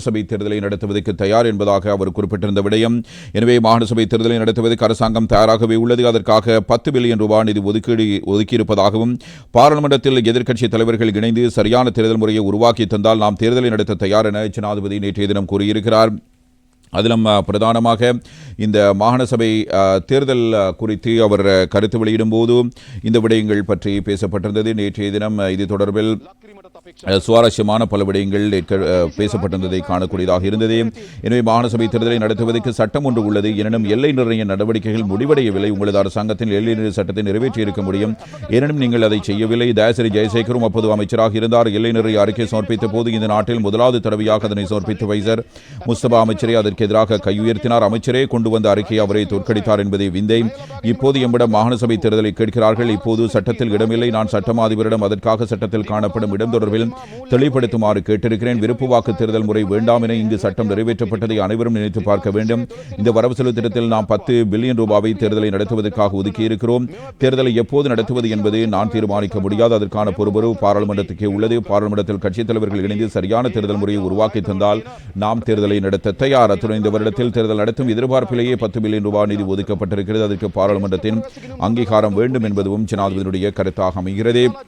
சபை தேர்தலை நடத்துவதற்கு தயார் என்பதாக அவர் குறிப்பிட்டிருந்த விடயம். எனவே மாகாண சபை தேர்தலை நடத்துவதற்கு அரசாங்கம் தயாராகவே உள்ளது. அதற்காக பத்து பில்லியன் ரூபாய் நிதி ஒதுக்கீடு ஒதுக்கியிருப்பதாகவும் பாராளுமன்றத்தில் எதிர்க்கட்சி தலைவர்கள் இணைந்து சரியான தேர்தல் முறையை உருவாக்கி தந்தால் நாம் தேர்தலை நடத்த தயார் என ஜனாதிபதி நேற்றைய தினம் கூறியிருக்கிறார். அதிலும் பிரதானமாக இந்த மாகாண சபை தேர்தல் குறித்து அவர் கருத்து வெளியிடும்போது இந்த விடயங்கள் பற்றி பேசப்பட்டிருந்தது. நேற்றைய தினம் இது தொடர்பில் சுவாரஸ்யமான பல விடயங்கள் பேசப்பட்டிருந்ததை காணக்கூடியதாக இருந்தது. எனவே மாகாண சபை தேர்தலை நடத்துவதற்கு சட்டம் ஒன்று உள்ளது. எனினும் எல்லை நிர்ணய நடவடிக்கைகள் முடிவடையவில்லை. உங்களது அரசாங்கத்தின் எல்லை நிர்ணய சட்டத்தை நிறைவேற்றியிருக்க முடியும். எனினும் நீங்கள் அதை செய்யவில்லை. தயாசிரி ஜெயசேகரும் அப்போது அமைச்சராக இருந்தார். எல்லை நிர்ணய அறிக்கை சமர்ப்பித்த போது இந்த நாட்டில் முதலாவது தடவையாக அதனை சமர்ப்பித்த வைசர் முஸ்தபா அமைச்சரே அதற்கு எதிராக கையுயர்த்தினார். அமைச்சரே கொண்டு வந்த அறிக்கையை அவரை தோற்கடித்தார் என்பதை விந்தை. இப்போது எம்மிடம் மாகாண சபை தேர்தலை கேட்கிறார்கள். இப்போது சட்டத்தில் இடமில்லை. நான் சட்டம் அதிபரிடம் அதற்காக சட்டத்தில் காணப்படும் இடம் தொடர்பில் தெளிவுபடுத்துமாறு கேட்டிருக்கிறேன். விருப்பு வாக்கு தேர்தல் முறை வேண்டாம் என இங்கு சட்டம் நிறைவேற்றப்பட்டதை அனைவரும் நினைத்து பார்க்க வேண்டும். இந்த வரவு செலவு திட்டத்தில் நாம் பத்து பில்லியன் ரூபாவை தேர்தலை நடத்துவதற்காக ஒதுக்கியிருக்கிறோம் தேர்தலை எப்போது நடத்துவது என்பது நான் தீர்மானிக்க முடியாது. அதற்கான பொறுப்பொரு பாராளுமன்றத்துக்கே உள்ளது. பாராளுமன்றத்தில் கட்சித் தலைவர்கள் இணைந்து சரியான தேர்தல் முறையை உருவாக்கி தந்தால் நாம் தேர்தலை நடத்த தயார். அத்துடன் இந்த வருடத்தில் தேர்தல் நடத்தும் எதிர்பார்ப்பிலேயே பத்து பில்லியன் ரூபாய் நிதி ஒதுக்கப்பட்டிருக்கிறது. அதற்கு பாராளுமன்றத்தின் அங்கீகாரம் வேண்டும் என்பதும் ஜனாதிபதியுடைய கருத்தாக அமைகிறது.